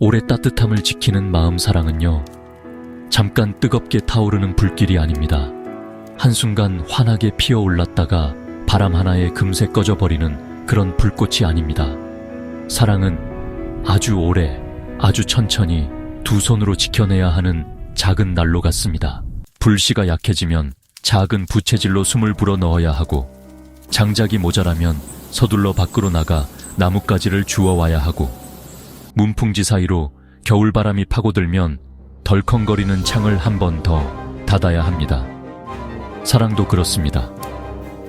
오래 따뜻함을 지키는 마음 사랑은요, 잠깐 뜨겁게 타오르는 불길이 아닙니다. 한순간 환하게 피어 올랐다가 바람 하나에 금세 꺼져버리는 그런 불꽃이 아닙니다. 사랑은 아주 오래, 아주 천천히 두 손으로 지켜내야 하는 작은 난로 같습니다. 불씨가 약해지면 작은 부채질로 숨을 불어 넣어야 하고, 장작이 모자라면 서둘러 밖으로 나가 나뭇가지를 주워와야 하고, 문풍지 사이로 겨울바람이 파고들면 덜컹거리는 창을 한 번 더 닫아야 합니다. 사랑도 그렇습니다.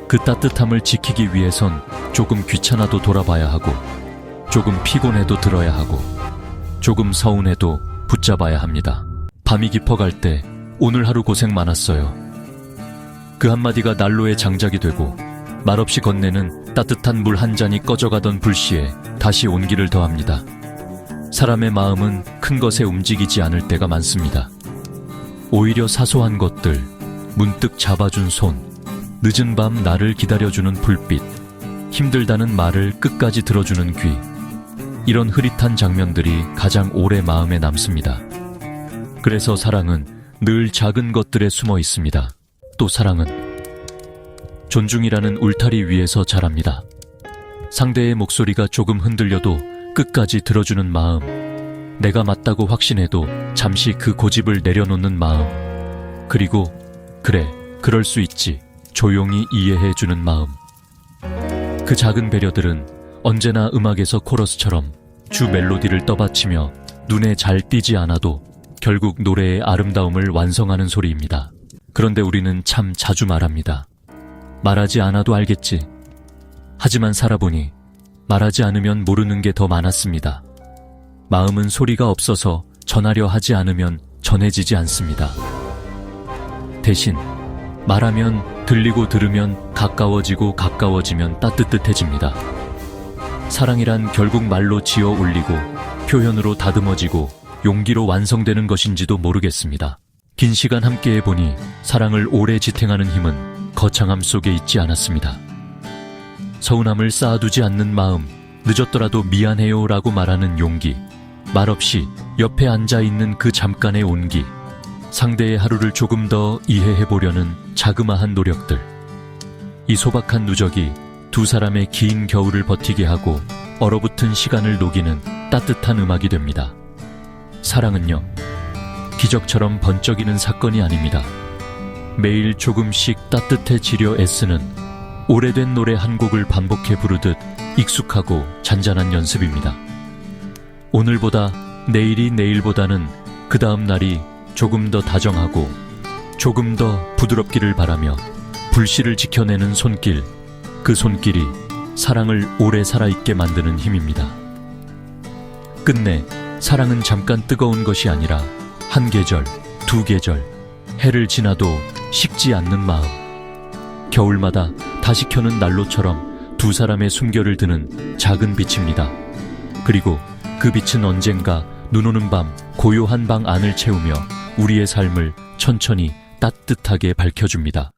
그 따뜻함을 지키기 위해선 조금 귀찮아도 돌아봐야 하고, 조금 피곤해도 들어야 하고, 조금 서운해도 붙잡아야 합니다. 밤이 깊어갈 때 오늘 하루 고생 많았어요. 그 한마디가 난로의 장작이 되고 말없이 건네는 따뜻한 물 한 잔이 꺼져가던 불씨에 다시 온기를 더합니다. 사람의 마음은 큰 것에 움직이지 않을 때가 많습니다. 오히려 사소한 것들, 문득 잡아준 손, 늦은 밤 나를 기다려주는 불빛, 힘들다는 말을 끝까지 들어주는 귀, 이런 흐릿한 장면들이 가장 오래 마음에 남습니다. 그래서 사랑은 늘 작은 것들에 숨어 있습니다. 또 사랑은 존중이라는 울타리 위에서 자랍니다. 상대의 목소리가 조금 흔들려도 끝까지 들어주는 마음, 내가 맞다고 확신해도 잠시 그 고집을 내려놓는 마음, 그리고 그래, 그럴 수 있지, 조용히 이해해 주는 마음. 그 작은 배려들은 언제나 음악에서 코러스처럼 주 멜로디를 떠받치며 눈에 잘 띄지 않아도 결국 노래의 아름다움을 완성하는 소리입니다. 그런데 우리는 참 자주 말합니다. 말하지 않아도 알겠지. 하지만 살아보니 말하지 않으면 모르는 게 더 많았습니다. 마음은 소리가 없어서 전하려 하지 않으면 전해지지 않습니다. 대신 말하면 들리고 들으면 가까워지고 가까워지면 따뜻해집니다. 사랑이란 결국 말로 지어 올리고 표현으로 다듬어지고 용기로 완성되는 것인지도 모르겠습니다. 긴 시간 함께 해보니 사랑을 오래 지탱하는 힘은 거창함 속에 있지 않았습니다. 서운함을 쌓아두지 않는 마음, 늦었더라도 미안해요 라고 말하는 용기, 말없이 옆에 앉아 있는 그 잠깐의 온기, 상대의 하루를 조금 더 이해해 보려는 자그마한 노력들. 이 소박한 누적이 두 사람의 긴 겨울을 버티게 하고 얼어붙은 시간을 녹이는 따뜻한 음악이 됩니다. 사랑은요, 기적처럼 번쩍이는 사건이 아닙니다. 매일 조금씩 따뜻해지려 애쓰는 오래된 노래 한 곡을 반복해 부르듯 익숙하고 잔잔한 연습입니다. 오늘보다 내일이 내일보다는 그 다음 날이 조금 더 다정하고 조금 더 부드럽기를 바라며 불씨를 지켜내는 손길, 그 손길이 사랑을 오래 살아있게 만드는 힘입니다. 끝내 사랑은 잠깐 뜨거운 것이 아니라 한 계절, 두 계절, 해를 지나도 식지 않는 마음. 겨울마다 다시 켜는 난로처럼 두 사람의 숨결을 드는 작은 빛입니다. 그리고 그 빛은 언젠가 눈 오는 밤 고요한 방 안을 채우며 우리의 삶을 천천히 따뜻하게 밝혀줍니다.